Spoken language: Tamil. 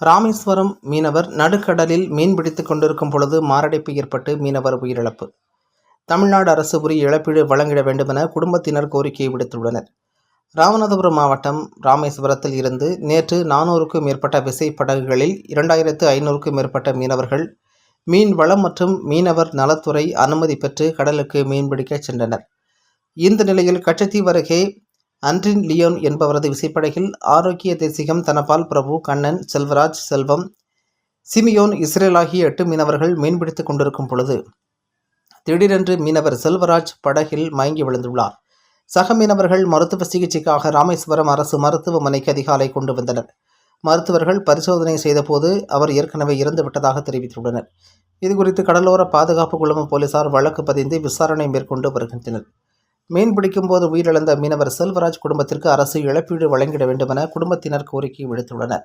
ராமேஸ்வரம் மீனவர் நடுக்கடலில் மீன்பிடித்து கொண்டிருக்கும் பொழுது மாரடைப்பு ஏற்பட்டு மீனவர் உயிரிழப்பு. தமிழ்நாடு அரசு உரிய இழப்பீடு வழங்கிட வேண்டுமென குடும்பத்தினர் கோரிக்கை விடுத்துள்ளனர். ராமநாதபுரம் மாவட்டம் ராமேஸ்வரத்தில் இருந்து நேற்று நானூறுக்கும் மேற்பட்ட விசைப்படகுகளில் இரண்டாயிரத்து ஐநூறுக்கும் மேற்பட்ட மீனவர்கள் மீன் வளம் மற்றும் மீனவர் நலத்துறை அனுமதி பெற்று கடலுக்கு மீன்பிடிக்கச் சென்றனர். இந்த நிலையில் கச்சத்தீவு அருகே அன்றின் லியோன் என்பவரது விசைப்படகில் ஆரோக்கிய தேசிகம் தனபால் பிரபு கண்ணன் செல்வராஜ் செல்வம் சிமியோன் இஸ்ரேல் ஆகிய எட்டு மீனவர்கள் மீன்பிடித்துக் கொண்டிருக்கும் பொழுது திடீரென்று மீனவர் செல்வராஜ் படகில் மயங்கி விழுந்துள்ளார். சக மீனவர்கள் மருத்துவ சிகிச்சைக்காக ராமேஸ்வரம் அரசு மருத்துவமனைக்கு அதிகாலை கொண்டு வந்தனர். மருத்துவர்கள் பரிசோதனை செய்தபோது அவர் ஏற்கனவே இறந்து விட்டதாக தெரிவித்துள்ளனர். இதுகுறித்து கடலோர பாதுகாப்பு குழும போலீசார் வழக்கு பதிந்து விசாரணை மேற்கொண்டு வருகின்றனர். மீன் பிடிக்கும் போது உயிரிழந்த மீனவர் செல்வராஜ் குடும்பத்திற்கு அரசு இழப்பீடு வழங்கிட வேண்டுமென குடும்பத்தினர் கோரிக்கை விடுத்துள்ளனர்.